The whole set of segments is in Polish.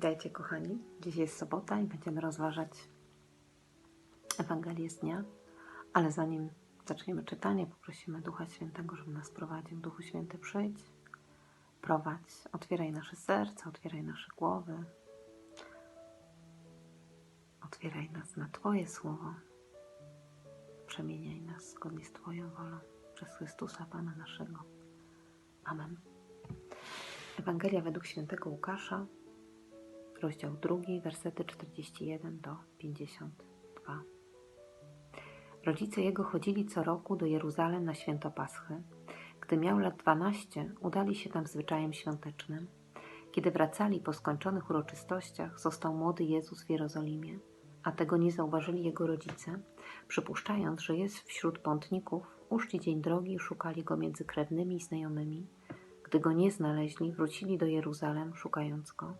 Witajcie kochani. Dziś jest sobota i będziemy rozważać Ewangelię z dnia, ale zanim zaczniemy czytanie, poprosimy Ducha Świętego, żeby nas prowadził. Duchu Święty, przyjdź, prowadź, otwieraj nasze serca, otwieraj nasze głowy, otwieraj nas na Twoje słowo, przemieniaj nas zgodnie z Twoją wolą przez Chrystusa Pana naszego. Amen. Ewangelia według świętego Łukasza, rozdział 2, wersety 41 do 52. Rodzice jego chodzili co roku do Jeruzalem na święto Paschy. Gdy miał lat 12, udali się tam zwyczajem świątecznym. Kiedy wracali po skończonych uroczystościach, został młody Jezus w Jerozolimie, a tego nie zauważyli jego rodzice. Przypuszczając, że jest wśród pątników, uszli dzień drogi i szukali go między krewnymi i znajomymi. Gdy go nie znaleźli, wrócili do Jeruzalem, szukając go.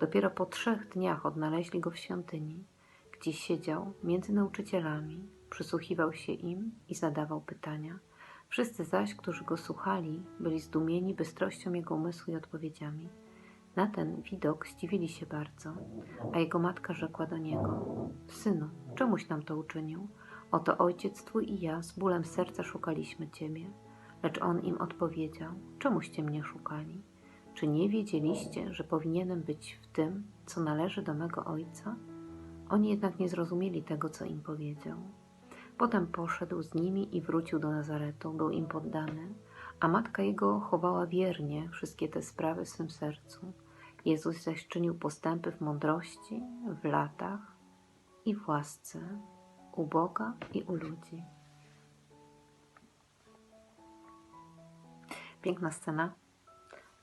Dopiero po trzech dniach odnaleźli go w świątyni, gdzie siedział między nauczycielami, przysłuchiwał się im i zadawał pytania. Wszyscy zaś, którzy go słuchali, byli zdumieni bystrością jego umysłu i odpowiedziami. Na ten widok zdziwili się bardzo, a jego matka rzekła do niego: Synu, czemuś nam to uczynił? Oto ojciec twój i ja z bólem serca szukaliśmy ciebie. Lecz on im odpowiedział: Czemuście mnie szukali? Czy nie wiedzieliście, że powinienem być w tym, co należy do mego ojca? Oni jednak nie zrozumieli tego, co im powiedział. Potem poszedł z nimi i wrócił do Nazaretu, był im poddany, a matka jego chowała wiernie wszystkie te sprawy w swym sercu. Jezus zaś czynił postępy w mądrości, w latach i w łasce u Boga i u ludzi. Piękna scena.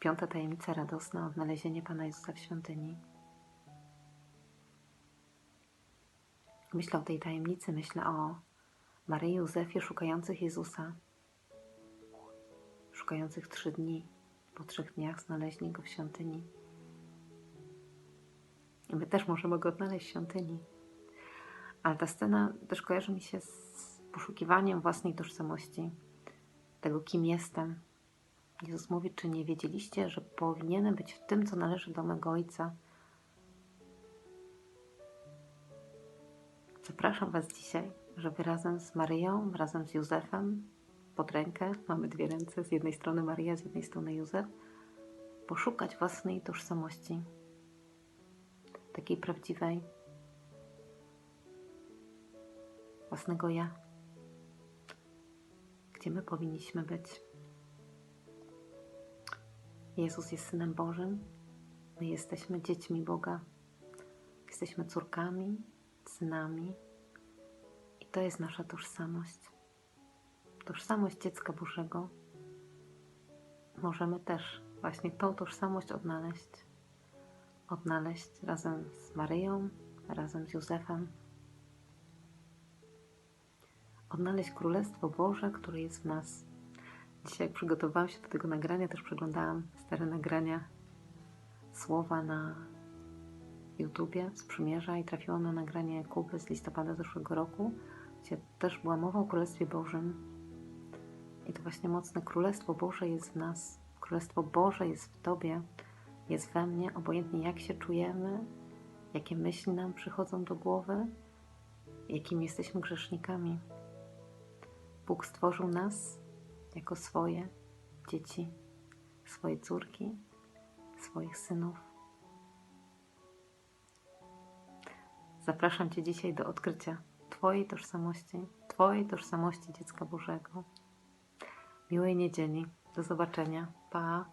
Piąta tajemnica radosna, odnalezienie Pana Jezusa w świątyni. Myślę o tej tajemnicy, myślę o Maryi Józefie szukających Jezusa, szukających trzy dni. Po trzech dniach znaleźli Go w świątyni. I my też możemy Go odnaleźć w świątyni. Ale ta scena też kojarzy mi się z poszukiwaniem własnej tożsamości, tego kim jestem, Jezus mówi, czy nie wiedzieliście, że powinienem być w tym, co należy do mego Ojca? Zapraszam Was dzisiaj, żeby razem z Maryją, razem z Józefem, pod rękę, mamy dwie ręce, z jednej strony Maryja, z jednej strony Józef, poszukać własnej tożsamości, takiej prawdziwej, własnego ja, gdzie my powinniśmy być. Jezus jest Synem Bożym, my jesteśmy dziećmi Boga, jesteśmy córkami, synami i to jest nasza tożsamość. Tożsamość dziecka Bożego możemy też właśnie tą tożsamość odnaleźć. Odnaleźć razem z Maryją, razem z Józefem. Odnaleźć Królestwo Boże, które jest w nas. Dzisiaj, jak przygotowałam się do tego nagrania, też przeglądałam stare nagrania słowa na YouTubie z przymierza i trafiłam na nagranie Kuby z listopada zeszłego roku, gdzie też była mowa o Królestwie Bożym. I to właśnie mocne Królestwo Boże jest w nas. Królestwo Boże jest w Tobie, jest we mnie, obojętnie jak się czujemy, jakie myśli nam przychodzą do głowy, jakimi jesteśmy grzesznikami. Bóg stworzył nas jako swoje dzieci, swoje córki, swoich synów. Zapraszam Cię dzisiaj do odkrycia Twojej tożsamości, Twojej tożsamości dziecka Bożego. Miłej niedzieli. Do zobaczenia. Pa.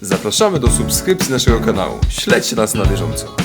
Zapraszamy do subskrypcji naszego kanału. Śledźcie nas na bieżąco.